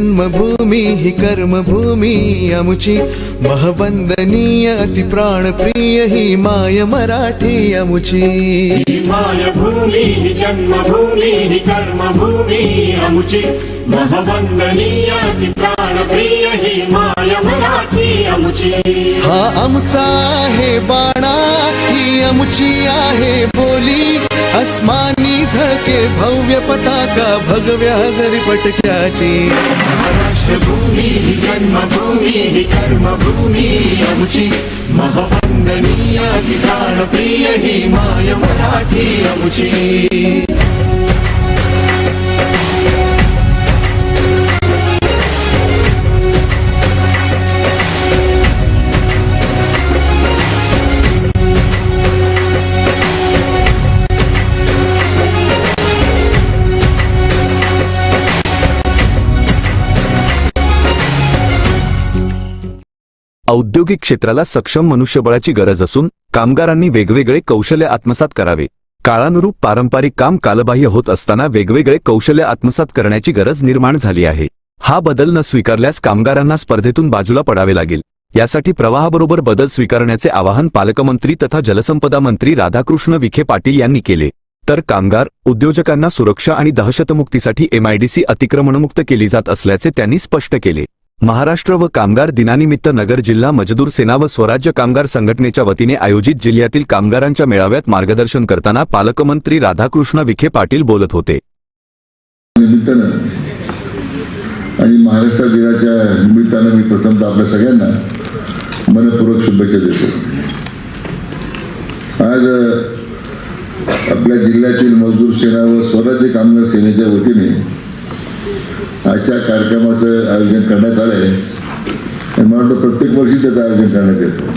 जन्मभूमी ही कर्मभूमी अमुची महवंदनीय अति प्राणप्रिय ही माय मराठी अमुची माय भूमी ही जन्मभूमी ही कर्मभूमी अमुची महवंदनीय ती प्राणप्रिय ही माय मराठी अमुची हा आमचा आहे बाणा ही आमची आहे बोली. अस्मानी झके भव्य पताका भगव्या हजरी पटक्याची. राष्ट्रभूमी ही जन्मभूमी ही कर्मभूमी अमुची महवंदनीय ही प्राणप्रिय ही माय मराठी अमुची औद्योगिक क्षेत्राला सक्षम मनुष्यबळाची गरज असून कामगारांनी वेगवेगळे कौशल्य आत्मसात करावे. काळानुरूप पारंपरिक काम कालबाह्य होत असताना वेगवेगळे कौशल्य आत्मसात करण्याची गरज निर्माण झाली आहे. हा बदल न स्वीकारल्यास कामगारांना स्पर्धेतून बाजूला पडावे लागेल. यासाठी प्रवाहाबरोबर बदल स्वीकारण्याचे आवाहन पालकमंत्री तथा जलसंपदा मंत्री राधाकृष्ण विखे पाटील यांनी केले. तर कामगार उद्योजकांना सुरक्षा आणि दहशतमुक्तीसाठी एमआयडीसी अतिक्रमणमुक्त केली जात असल्याचे त्यांनी स्पष्ट केले. महाराष्ट्र व कामगार दिनानिमित्त नगर जिल्हा मजदूर सेना व स्वराज्य कामगार संघटनेच्या वतीने आयोजित जिल्ह्यातील कामगारांच्या मेळाव्यात मार्गदर्शन करताना पालकमंत्री राधाकृष्ण विखे पाटील बोलत होते. आणि महाराष्ट्र दिनाच्या निमित्तानं मी प्रथमतः आपल्या सगळ्यांना मनपूर्वक शुभेच्छा देतो. आज आपल्या जिल्ह्यातील मजदूर सेना व स्वराज्य कामगार सेनेच्या वतीने आजच्या कार्यक्रमाचं आयोजन करण्यात आलं आहे मला वाटतं प्रत्येक वर्षी त्याचं आयोजन करण्यात येतं.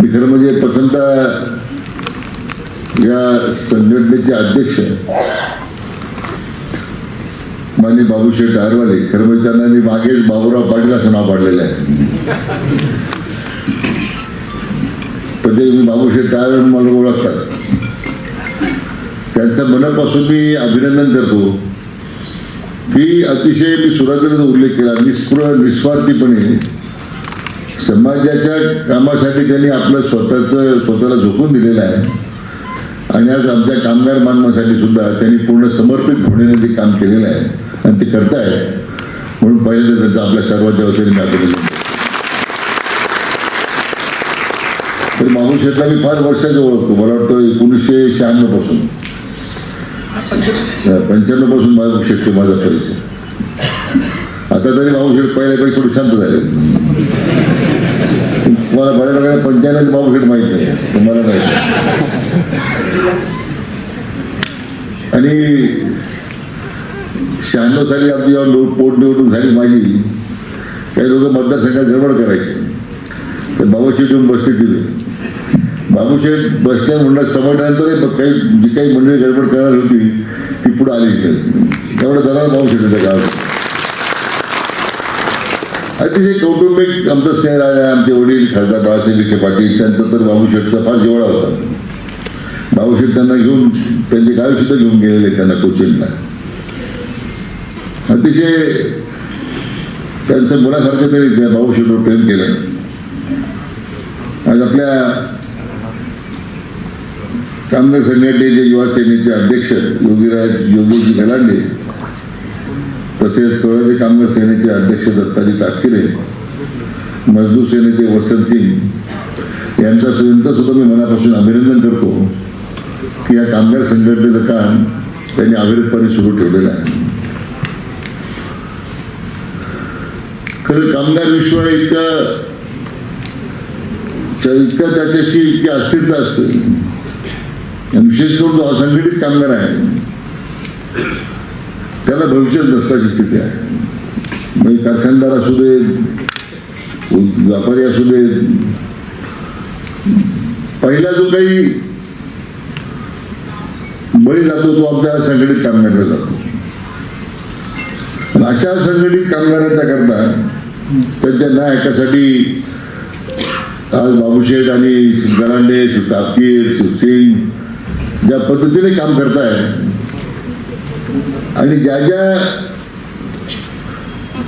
मी खरं म्हणजे प्रथमतः या संघटनेचे अध्यक्ष माननीय बाबूशेठ आरवाले खरं म्हणजे त्यांना मी मागेच बाबूराव पाटील असं नाव पाडलेलं आहे. पण ते मी बाबूशेठ आरवाले मला ओळखतात. त्यांचं मनापासून मी अभिनंदन करतो. की अतिशय मी सुरुवातीला उल्लेख केला. निस्पृह निस्वार्थीपणे समाजाच्या कामासाठी त्यांनी आपलं स्वतःचं स्वतःला झोकून दिलेलं आहे. आणि आज आमच्या कामगार मानवासाठी सुद्धा त्यांनी पूर्ण समर्पित भावनेने ते काम केलेलं आहे आणि ते करताय म्हणून पहिल्यांदा त्यांचा आपल्या सर्वांच्या वतीने मी तर मागू शेठला मी फार वर्षाचं ओळखतो. मला वाटतं एकोणीसशे शहाण्णवपासून पंच्याण्णवपासून माझा शेठचे माझा परिचय. आता तरी बाबू शेठ पहिल्यापेक्षा थोडी शांत झाले. तुम्हाला बऱ्याच लोकांना पंच्याण्णव बाबूशेठ माहीत नाही. तुम्हाला माहीत आणि शहाण्णव साली आमची जेव्हा पोटनिवडणूक झाली माझी काही लोक मतदारसंघात गडबड करायचे. तर बाबूशेठ येऊन बसले तिथे. बाबूशेठ बसल्या म्हणणार समजल्यानंतर काही जी काही मंडळी गडबड करणार होती ती पुढे आलीच नाही. एवढं जाणार बाबूशेठ त्या गावात. अतिशय कौटुंबिक आमचं स्नेह राहिला आमचे वडील खासदार बाळासाहेब विखे पाटील त्यांचा तर बाबूशेठचा फार जेवळा होता. बाबूशेठ त्यांना घेऊन त्यांचे गावीसुद्धा घेऊन गेलेले त्यांना कोचिंगला अतिशय त्यांचं मुलासारखं तरी त्या बाबूशेठवर प्रेम केलं. आज आपल्या कामगार संघटनेचे युवा सेनेचे अध्यक्ष योगीराज योगीजी गलांडे तसेच स्वराज्य कामगार सेनेचे अध्यक्ष दत्ताजी ताकिरे मजदूर सेनेचे वसंत सिंग यांचा यांचं सुद्धा मी मनापासून अभिनंदन करतो की या कामगार संघटनेचं काम त्यांनी अविरतपणे सुरू ठेवलेलं आहे. खरं कामगार विश्व इतकं इतकं त्याच्याशी इतकी अस्थिरता असते. विशेष करून जो असंघटित कामगार आहे त्याला भविष्यात नसल्याची स्थिती आहे. म्हणजे कारखानदार असू दे व्यापारी असू दे पहिला जो काही बळी जातो तो आपल्या संघटित कामगारला जातो. अशा संघटित कामगारांच्या करता त्यांच्या ना ऐकासाठी आज बाबूशेठ आणि गरांडे तापकीर शिवसिंग ज्या पद्धतीने काम करताय आणि ज्या ज्या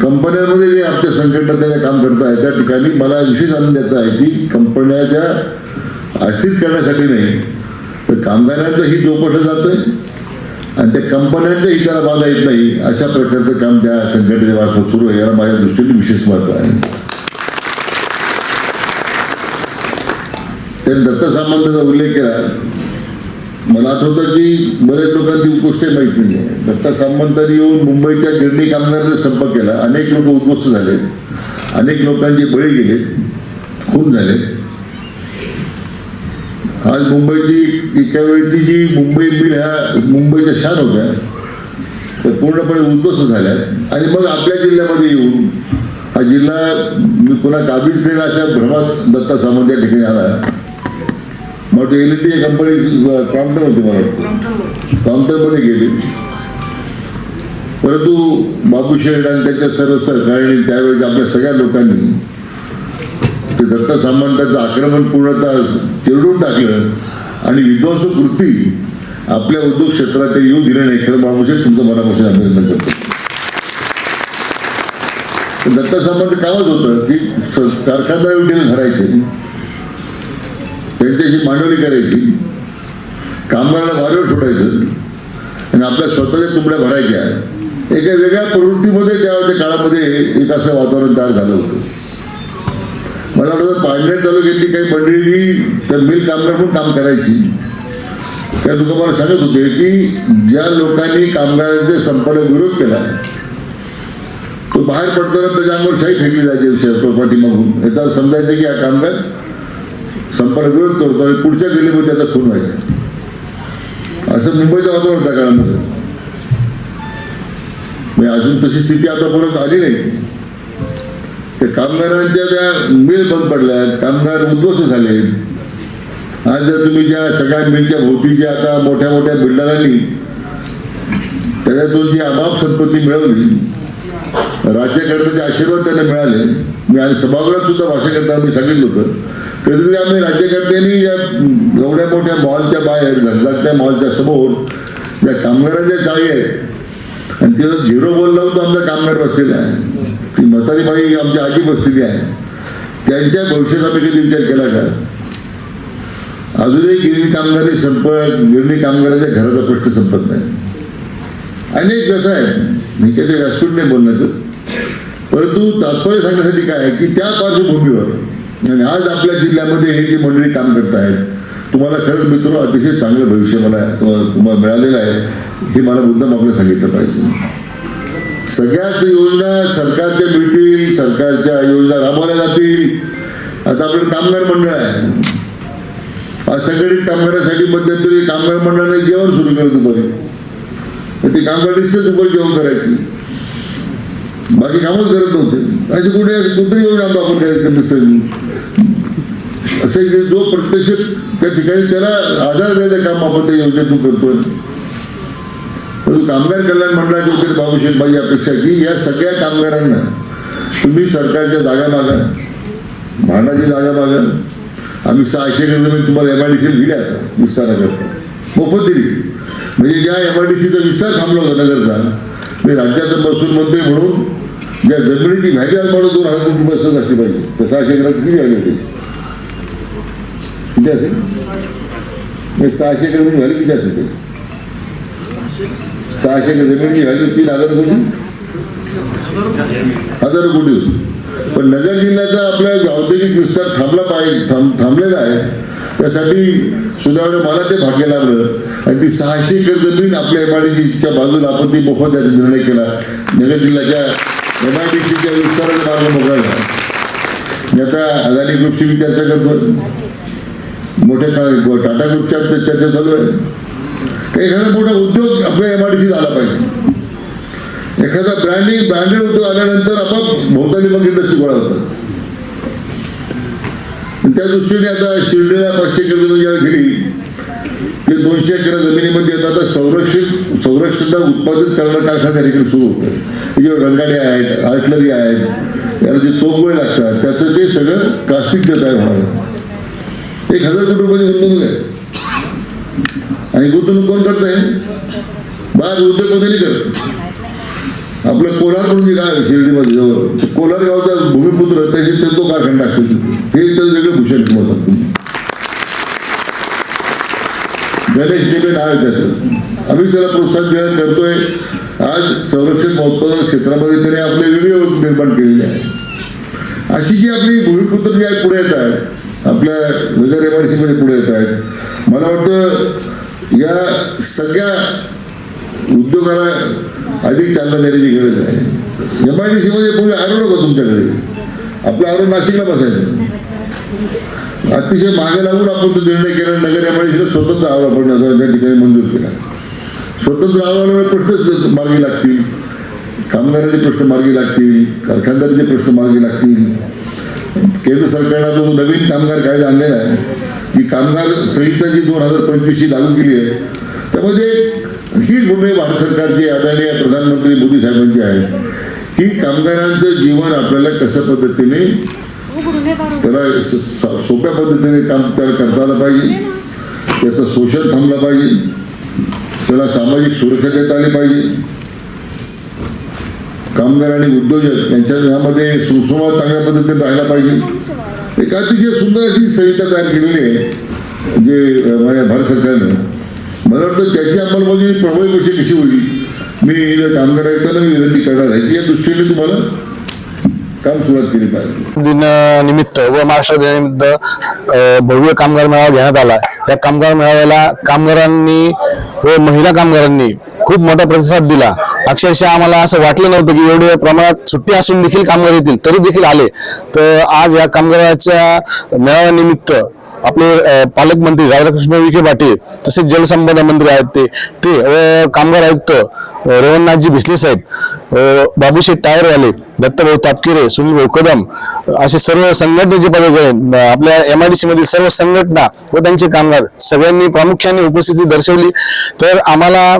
कंपन्यांमध्ये जे आमच्या संघटना काम करत आहे त्या ठिकाणी मला विशेष आनंदाचा आहे की कंपन्याच्या अस्थित करण्यासाठी नाही तर कामगारांचं हित जोपासलं जातं आणि त्या कंपन्यांच्या हिताला बाधा येत नाही अशा प्रकारचं काम त्या संघटनेच्या मार्फत सुरू आहे याला माझ्या दृष्टीने विशेष महत्त्व आहे. त्यांनी दत्त सामंताचा उल्लेख केला. मला आठवतं की बऱ्याच लोकांची गोष्ट माहिती नाही. आहे. दत्ता सामंतांनी येऊन मुंबईच्या गिरणी कामगारांचा संपर्क केला. अनेक लोक उद्ध्वस्त झाले. अनेक लोकांचे बळी गेले. खून झाले. आज मुंबईची एका वेळची जी मुंबई मिल ह्या मुंबईच्या शान होत्या त्या पूर्णपणे उद्ध्वस्त झाल्या. आणि मग आपल्या जिल्ह्यामध्ये येऊन हा जिल्हा मी पुन्हा काबीज केला अशा भ्रमात दत्ता सामंत या ठिकाणी आला. मग एल टी कंपनी काउंटर होती मला वाटतं. काउंटरमध्ये गेले. परंतु बाबू शेठ आणि त्याच्या सर्व सहकार्याने त्यावेळी आपल्या सगळ्या लोकांनी ते दत्त सामंतांचं आक्रमण पूर्णतः चिरडून टाकलं आणि विध्वंस कृती आपल्या उद्योग क्षेत्रात ते येऊ दिलं नाही. खरं बाबू शेठ तुमचं मनापासून अभिनंदन करतो. दत्त सामंत कामच होतं की कारखानदार विटीला धरायचे. त्यांच्याशी मांडवली करायची. कामगाराला वाऱ्यावर सोडायचं. आणि आपल्या स्वतःच्या तुकड्या भरायच्या. एका वेगळ्या प्रवृत्तीमध्ये त्यावेळेच्या काळामध्ये एक असं वातावरण तयार झालं होतं. मला वाटतं पांढऱ्या तालुक्यातली काही मंडळी तर मिल कामगार म्हणून काम करायची. त्या लोक मला सांगत होते की ज्या लोकांनी कामगारांच्या संपाला विरोध केला तो बाहेर पडताना त्याच्या अंगावर शाही फेकली जायची विषय पाठीमागून याचा समजायचं की हा कामगार संपाला विरोध करतो आणि पुढच्या गलीमध्ये त्याचा खून व्हायचा. असं मुंबईचा वातावरण त्या काळामध्ये. म्हणजे अजून तशी स्थिती आता परत आली नाही. ते कामगारांच्या त्या मिल बंद पडल्यात कामगार उद्ध्वस्त झाले. आज जर तुम्ही ज्या सगळ्या मिलच्या भोवती ज्या आता मोठ्या मोठ्या बिल्डरांनी त्याच्यातून जी अमाप संपत्ती मिळवली राज्यकर्त्याचे आशीर्वाद त्यांना मिळाले मी आणि सभागृहात सुद्धा भाषण करताना मी सांगितलं होतं कधीतरी आम्ही राज्यकर्त्यांनी या एवढ्या मोठ्या मॉलच्या बाहेर झगझगत्या मॉलच्या समोर ज्या कामगारांच्या चाळी आहेत आणि तिथं झिरो बोलला लावून आमचा कामगार बसलेला आहे. ती म्हातारी बाई आमची आजी बसलेली आहे. त्यांच्या भविष्याचा आम्ही कधी विचार केला का? अजूनही गिरणी कामगारी संप गिरणी कामगारांच्या घराचा प्रश्न संपत नाही. अनेक व्यथा आहेत मी काही व्यासपीठ नाही बोलण्याचं. परंतु तात्पर्य सांगण्यासाठी काय आहे की त्या पार्श्वभूमीवर आणि आज आपल्या जिल्ह्यामध्ये हे जी मंडळी काम करत आहेत तुम्हाला खरंच मित्र अतिशय चांगलं भविष्य मला तुम्हाला तुम्हाला मिळालेलं आहे हे मला मुद्दाम आपल्याला सांगितलं पाहिजे. सगळ्याच योजना सरकारच्या मिळतील सरकारच्या योजना राबवल्या जातील. आता आपलं कामगार मंडळ आहे. असंघटित कामगारासाठी मध्यंतरी कामगार मंडळाने जेवण सुरू केलं दुपारी. ते कामगार नुसतेच दुपारी जेवण करायची. बाकी कामच करत नव्हते. असे कुठे कुठे योजना आपण काय करत नसतं असं की जो प्रत्यक्ष त्या ठिकाणी त्याला आधार द्यायचं काम आपण त्या योजनेतून करतोय. परंतु कामगार कल्याण मंडळाच्या वतीने बाबूशेठ माझी अपेक्षा की या सगळ्या कामगारांना तुम्ही सरकारच्या जागा मागा. भांडाची जागा मागा. आम्ही सहाशे मी तुम्हाला एम आय डी सी दिल्या आता विस्ताराकरता मोफत दिली. म्हणजे ज्या एम आय डी सीचा विस्तार थांबला होता नगरचा मी राज्याचा महसूल मंत्री म्हणून ज्या जमिनीची व्हॅल्यू आज मला दोन हजार कोटी बसत असली पाहिजे. तर सहाशे एकरात किती व्हॅल्यू होती? किती असेल? म्हणजे सहाशे एकर जमीन व्हॅल्यू किती असेल त्याची? सहाशे एकर जमिनीची व्हॅल्यू तीन हजार कोटी? हजार कोटी होती. पण नगर जिल्ह्याचा आपला औद्योगिक विस्तार थांबला पाहिजे थांब थांबलेला आहे. त्यासाठी सुधारणा मला ते भाग्य लागलं. आणि ती सहाशे एकर जमीन आपल्या एम आय डी सीच्या बाजूला आपण ती मोफत द्यायचा निर्णय केला. नगर जिल्ह्याच्या एम आय डी सीच्या विस्ताराचा मार्ग मोकळा झाला. मी आता अदानी ग्रुपशी विचार करतो मोठ्या का टाटा ग्रुपच्या चर्चा चालू आहे. तर एखादा मोठा उद्योग आपल्या एम आय डी सी झाला पाहिजे. एखादा ब्रँडिंग ब्रँडेड उद्योग आल्यानंतर आपण भोवताली मग इंडस्ट्री गोळा होतात त्या दृष्टीने आता शिर्डीला पाचशे एकर जमीन दिली ते दोनशे एकर जमिनीमध्ये आता आता संरक्षित संरक्षण उत्पादित करणारा कारखाना त्या ठिकाणी सुरू होतो जे आहेत आर्टलरी आहेत याला जे तोफगोळे लागतात त्याचं ते सगळं कास्टिक देत आहे एक हजार कोटी रुपयाची गुंतवणूक आहे आणि गुंतवणूक कोण करत आहे बाहेर उद्योग कोणी करत आपलं कोलार म्हणून काय शिर्डीमध्ये जवळ. कोलार गावचा भूमिपुत्र त्याचे ते तो कारखाना टाकतो ते तर वेगळं भूषण तुम्हाला सांगतो गणेश डेबे नाव आहे त्याचं. आम्ही त्याला प्रोत्साहन देणं करतोय. आज संरक्षण उत्पादन क्षेत्रामध्ये त्याने आपले वेगळे निर्माण केलेले आहे अशी जी आपली भूमिपुत्र जी आहे पुढे येत आहे आपल्या नगर एमआयडीसीमध्ये पुढे येत आहेत. मला वाटतं या सगळ्या उद्योगाला अधिक चालना देण्याची गरज आहे. एम आय डी सीमध्ये पुढे आरोड होतं तुमच्याकडे आपलं आरोड नाशिकला बसायचं. अतिशय मागे लागून आपण तो निर्णय केला. नगर एम आय डी सीला स्वतंत्र आरोप आपण त्या ठिकाणी मंजूर केला. स्वतंत्र आरोग्यामुळे प्रश्नच मार्गी लागतील. कामगारांचे प्रश्न मार्गी लागतील. कारखानदारीचे प्रश्न मार्गी लागतील. केंद्र सरकारनं जो नवीन कामगार कायदा आणलेला आहे की कामगार संहिता जी दोन हजार पंचवीसची लागू केली आहे त्यामध्ये हीच भूमिका भारत सरकारची आदरणीय प्रधानमंत्री मोदी साहेबांची आहे की कामगारांचं जीवन आपल्याला कशा पद्धतीने त्याला स- स- सोप्या पद्धतीने काम त्याला करता आलं पाहिजे त्याचं शोषण थांबलं पाहिजे त्याला सामाजिक सुरक्षा देता आली पाहिजे. कामगार आणि उद्योजक यांच्या यामध्ये सुसंवाद चांगल्या पद्धतीने राहायला पाहिजे. एक अतिशय सुंदर अशी संहिता तयार केलेली आहे जे माझ्या भारत सरकारनं. मला वाटतं त्याची अंमलबजावणी प्रभावी कशी कशी होईल मी जर कामगार आयुक्तांना मी विनंती करणार आहे. की या दृष्टीने तुम्हाला काम सुरुवात केली पाहिजे. दिनानिमित्त व महाराष्ट्र दिनानिमित्त भव्य कामगार मेळावा घेण्यात आला. या कामगार मेळाव्याला कामगारांनी व महिला कामगारांनी खूप मोठा प्रतिसाद दिला. अक्षरशः आम्हाला असं वाटलं नव्हतं की एवढ्या प्रमाणात सुट्टी असून देखील कामगार येतील तरी देखील आले. तर आज या कामगाराच्या मेळाव्यानिमित्त आपले पालकमंत्री राधाकृष्ण विखे पाटील तसेच जलसंपदा मंत्री आहेत ते. ते कामगार आयुक्त रेवणनाथजी भिसले साहेब बाबूशेठ टायरवाले दत्तभाऊ तापकिरे सुनील भाऊ कदम असे सर्व संघटनेचे पदक अ, आपल्या एम आय डी सी मधील सर्व संघटना व त्यांचे कामगार सगळ्यांनी प्रामुख्याने उपस्थिती दर्शवली. तर आम्हाला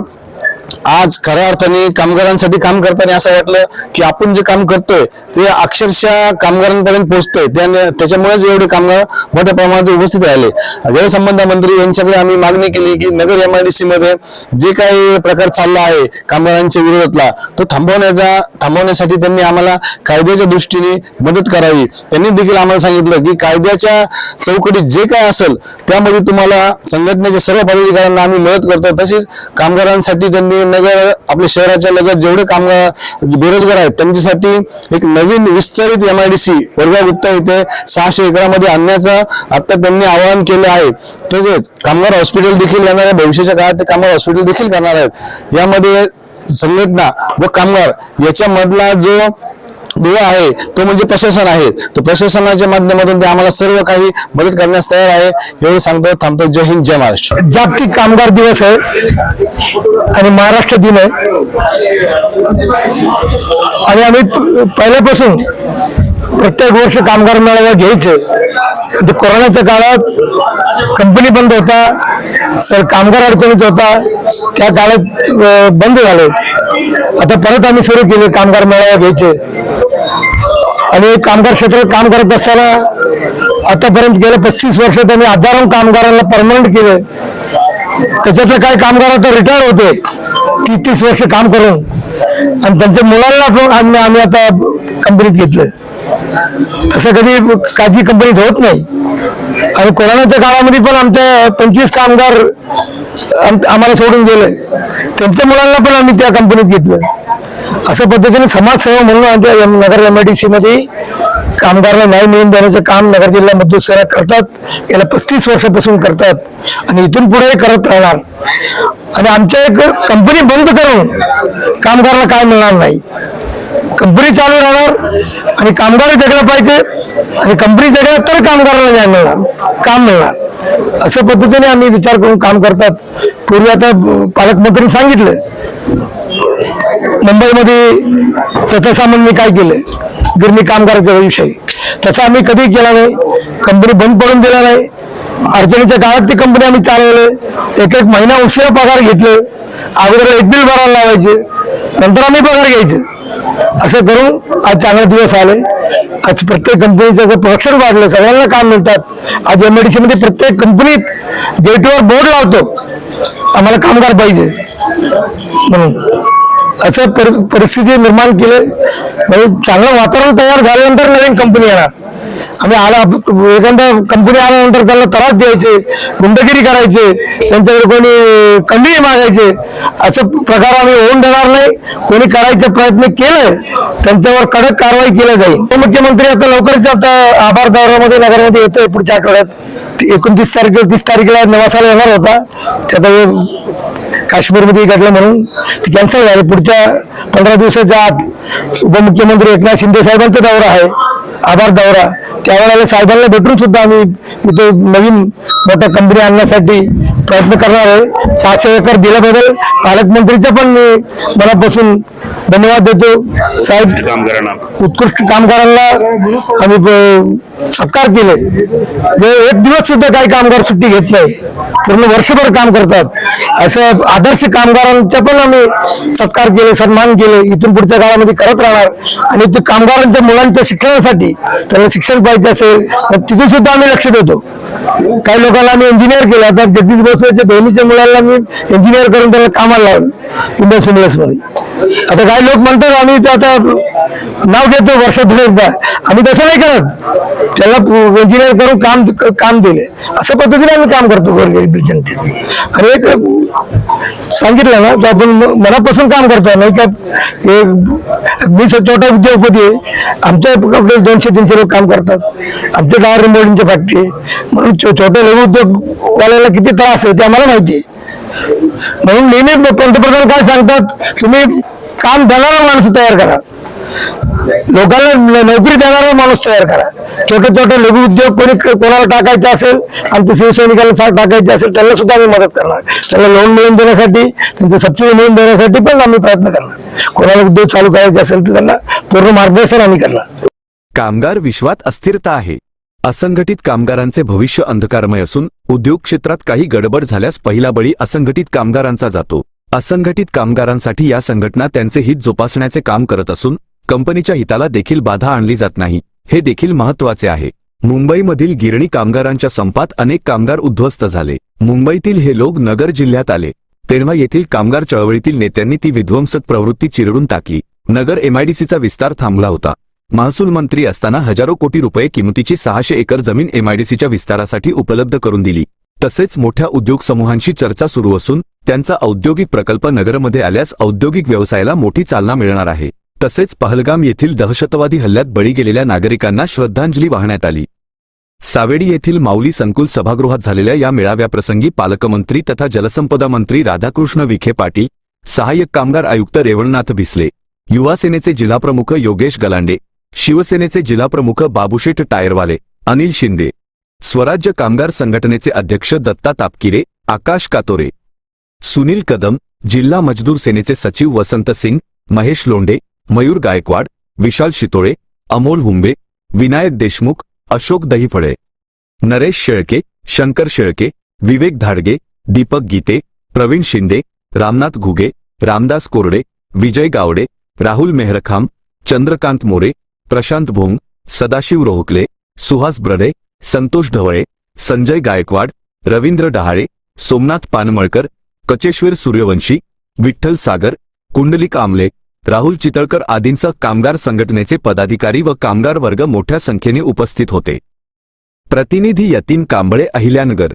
आज खऱ्या अर्थाने कामगारांसाठी काम करताना असं वाटलं की आपण जे काम करतोय ते अक्षरशः कामगारांपर्यंत पोहोचतोय. त्याने त्याच्यामुळेच एवढे कामगार मोठ्या प्रमाणात उपस्थित राहिले. जलसंबंध मंत्री यांच्याकडे आम्ही मागणी केली की नगर एमआयडीसी मध्ये जे काही प्रकार चालला आहे कामगारांच्या विरोधातला तो थांबवण्याचा थांबवण्यासाठी त्यांनी आम्हाला कायद्याच्या दृष्टीने मदत करावी. त्यांनी देखील आम्हाला सांगितलं की कायद्याच्या चौकटीत जे काय असेल त्यामध्ये तुम्हाला संघटनेच्या सर्व पदाधिकाऱ्यांना आम्ही मदत करतो. तसेच कामगारांसाठी त्यांनी नगर आपल्या शहराच्या लगत जेवढे कामगार बेरोजगार आहेत त्यांच्यासाठी एक नवीन विस्तारित एम आय डी सी वर्गा गुप्ता इथे सहाशे एकरामध्ये आणण्याचं आता त्यांनी आवाहन केलं आहे. तसेच कामगार हॉस्पिटल देखील येणार आहे. भविष्याच्या काळात ते कामगार हॉस्पिटल देखील करणार आहेत. यामध्ये संघटना व कामगार याच्यामधला जो दुवा आहे तो म्हणजे प्रशासन आहे. तर प्रशासनाच्या माध्यमातून ते आम्हाला सर्व काही मदत करण्यास तयार आहे. एवढं सांगतो थांबतो. जय हिंद जय महाराष्ट्र. जागतिक कामगार दिवस आहे आणि महाराष्ट्र दिन आहे. आणि आम्ही पहिल्यापासून प्रत्येक वर्ष कामगार मेळावा घ्यायचे. ते कोरोनाच्या काळात कंपनी बंद होता सर कामगार अडचणीत होता त्या काळात बंद झाले. आता परत आम्ही सुरू केले कामगार मेळावा घ्यायचे. आणि कामगार क्षेत्रात काम करत असताना आतापर्यंत गेल्या पस्तीस वर्षात आम्ही हजारो कामगारांना परमनंट केले. त्याच्यातले काही कामगार आता रिटायर होते. तीस तीस वर्ष काम करून. आणि त्यांच्या मुलांना पण आम्ही आम्ही आता कंपनीत घेतलं असं कधी काळजी कंपनीत होत नाही. आणि कोरोनाच्या काळामध्ये पण आमच्या पंचवीस कामगार आम- आम्हाला सोडून गेले. त्यांच्या मुलांना पण आम्ही त्या कंपनीत घेतलं. अशा पद्धतीने समाजसेवा म्हणून आमच्या Nagar M I D C मध्ये कामगारांना न्याय मिळवून देण्याचं काम नगर जिल्हा मजदूर करतात. गेल्या पस्तीस वर्षापासून करतात. आणि इथून पुढे करत राहणार. आणि आमच्या एक कंपनी बंद करून कामगारांना काय मिळणार नाही. कंपनी चालू राहणार आणि कामगार जगला पाहिजे आणि कंपनी जगला तर कामगाराला न्याय मिळणार काम मिळणार. अशा पद्धतीने आम्ही विचार करून काम करतात. पूर्वी आता पालकमंत्री सांगितलं मुंबईमध्ये तथा काय केलं? गिरणी कामगाराच्या विषयी. तसं आम्ही कधी केला नाही. कंपनी बंद पडून दिला नाही. अडचणीच्या काळात ती कंपनी आम्ही चालवले. एक एक महिना उशिरा पगार घेतले. अगोदर एक बिल भरायला लावायचे. नंतर आम्ही पगार घ्यायचे. असं करून आज चांगले दिवस आले. आज प्रत्येक कंपनीचं प्रोडक्शन वाढलं सगळ्यांना काम मिळतात. आज एमआयडीसी मध्ये प्रत्येक कंपनीत गेटवर बोर्ड लावतो. आम्हाला कामगार पाहिजे. म्हणून असं परिस्थिती निर्माण केले. म्हणजे चांगलं वातावरण तयार झाल्यानंतर नवीन कंपनी येणार. आम्ही आला एखादा कंपनी आल्यानंतर त्यांना त्रास द्यायचे गुंडगिरी करायचे त्यांच्याकडे कोणी कंडी मागायचे असं प्रकार आम्ही होऊन देणार नाही. कोणी करायचा प्रयत्न केलाय त्यांच्यावर कडक कारवाई केली जाईल. मुख्यमंत्री आता लवकरच आता आभार दौऱ्यामध्ये नगरमध्ये येतोय पुढच्या आठवड्यात. एकोणतीस तारखेला तीस तारखेला निवासाला येणार होता. त्यात हे काश्मीरमध्ये घडलं म्हणून ते कॅन्सल झाली. पुढच्या पंधरा दिवसाच्या आत उपमुख्यमंत्री एकनाथ शिंदे साहेबांचा दौरा आहे. आभार दौरा त्यावेळेला साहेबांना भेटून सुद्धा आम्ही इथे नवीन मोठ्या कंपनी आणण्यासाठी प्रयत्न करणार आहे. सहाशे एकर दिल्याबद्दल पालकमंत्रीचा पण मी मनापासून धन्यवाद देतो. साहेब उत्कृष्ट कामगारांना आम्ही सत्कार केले. जे एक दिवस सुद्धा काही कामगार सुट्टी घेत नाही. पूर्ण वर्षभर काम करतात. असं आदर्श कामगारांचा पण आम्ही सत्कार केले सन्मान केले. इथून पुढच्या काळामध्ये करत राहणार. आणि ते कामगारांच्या मुलांच्या शिक्षणासाठी त्यांना शिक्षण पाहिजे असेल तर तिथे सुद्धा आम्ही लक्ष देतो. काही लोकांना आम्ही इंजिनियर केलं. आता जगदीश बसवेच्या बहिणीच्या मुलाला मी इंजिनियर करून त्याला कामाला लावलं इंडियन सिम्युलसमध्ये. आता काही लोक म्हणतात आम्ही ते आता नाव घेतो वर्षातून एकदा. आम्ही तसं नाही करत. त्याला इंजिनियर करून काम काम दिले. अशा पद्धतीने आम्ही काम करतो गोरगरीब आणि एक सांगितलं ना तर आपण मनापासून काम करतो. नाही का मी छोटा उद्योगपती आहे. आमच्या आपले दोनशे तीनशे लोक काम करतात. आमच्या गावात मोडींची फॅक्टरी म्हणून छो- छोट्या लघु उद्योगवाल्याला किती त्रास आहे? ते आम्हाला माहिती. आहे म्हणून नेहमी पंतप्रधान काय सांगतात तुम्ही काम देणारा माणूस तयार करा. लोकांना नोकरी देणारा माणूस तयार करा. छोटे छोटे लघु उद्योग कोणी कोणाला टाकायचे असेल आमच्या शिवसैनिकाला सा- टाकायचे असेल त्यांना सुद्धा आम्ही मदत करणार. त्यांना लोन मिळवून देण्यासाठी त्यांचं सबसिडी मिळवून देण्यासाठी पण आम्ही प्रयत्न करणार. कोणाला उद्योग चालू करायचे असेल तर त्यांना पूर्ण मार्गदर्शन आम्ही करणार. कामगार विश्वात अस्थिरता आहे. असंघटित कामगारांचे भविष्य अंधकारमय असून उद्योग क्षेत्रात काही गडबड झाल्यास पहिला बळी असंघटित कामगारांचा जातो. असंघटित कामगारांसाठी या संघटना त्यांचे हित जोपासण्याचे काम करत असून कंपनीच्या हिताला देखील बाधा आणली जात नाही. हे देखील महत्त्वाचे आहे. मुंबईमधील गिरणी कामगारांच्या संपात अनेक कामगार उद्ध्वस्त झाले. मुंबईतील हे लोक नगर जिल्ह्यात आले. तेव्हा येथील कामगार चळवळीतील नेत्यांनी ती विध्वंसक प्रवृत्ती चिरडून टाकली. नगर एमआयडीसीचा विस्तार थांबला होता. महसूल मंत्री असताना हजारो कोटी रुपये किमतीची सहाशे एकर जमीन एमआयडीसीच्या विस्तारासाठी उपलब्ध करून दिली. तसेच मोठ्या उद्योग समूहांशी चर्चा सुरू असून त्यांचा औद्योगिक प्रकल्प नगरमध्ये आल्यास औद्योगिक व्यवसायाला मोठी चालना मिळणार आहे. तसेच पहलगाम येथील दहशतवादी हल्ल्यात बळी गेलेल्या नागरिकांना श्रद्धांजली वाहण्यात आली. सावेडी येथील माऊली संकुल सभागृहात झालेल्या या मेळाव्याप्रसंगी पालकमंत्री तथा जलसंपदा मंत्री राधाकृष्ण विखे पाटील सहाय्यक कामगार आयुक्त रेवणनाथ भिसले युवासेनेचे जिल्हाप्रमुख योगेश गलांडे शिवसेनेचे जिल्हाप्रमुख बाबूशेठ टायरवाले अनिल शिंदे. स्वराज्य कामगार संघटनेचे अध्यक्ष दत्ता तापकिरे आकाश कातोरे. सुनील कदम जिल्हा मजदूर सेनेचे सचिव वसंत सिंग महेश लोंडे मयूर गायकवाड विशाल शितोळे अमोल हुंबे विनायक देशमुख अशोक दहिफळे. नरेश शेळके शंकर शेळके विवेक धाडगे दीपक गीते प्रवीण शिंदे रामनाथ घुगे रामदास कोरडे विजय गावडे राहुल मेहरखाम चंद्रकांत मोरे प्रशांत भोंग सदाशिव रोहकले सुहास ब्रडे संतोष ढवळे संजय गायकवाड रवींद्र डहाळे सोमनाथ पानमळकर कचेश्वर सूर्यवंशी विठ्ठल सागर कुंडलिक आमले राहुल चितळकर आदींसह कामगार संघटनेचे पदाधिकारी व कामगार वर्ग मोठ्या संख्येने उपस्थित होते. प्रतिनिधी यतीन कांबळे अहिल्यानगर.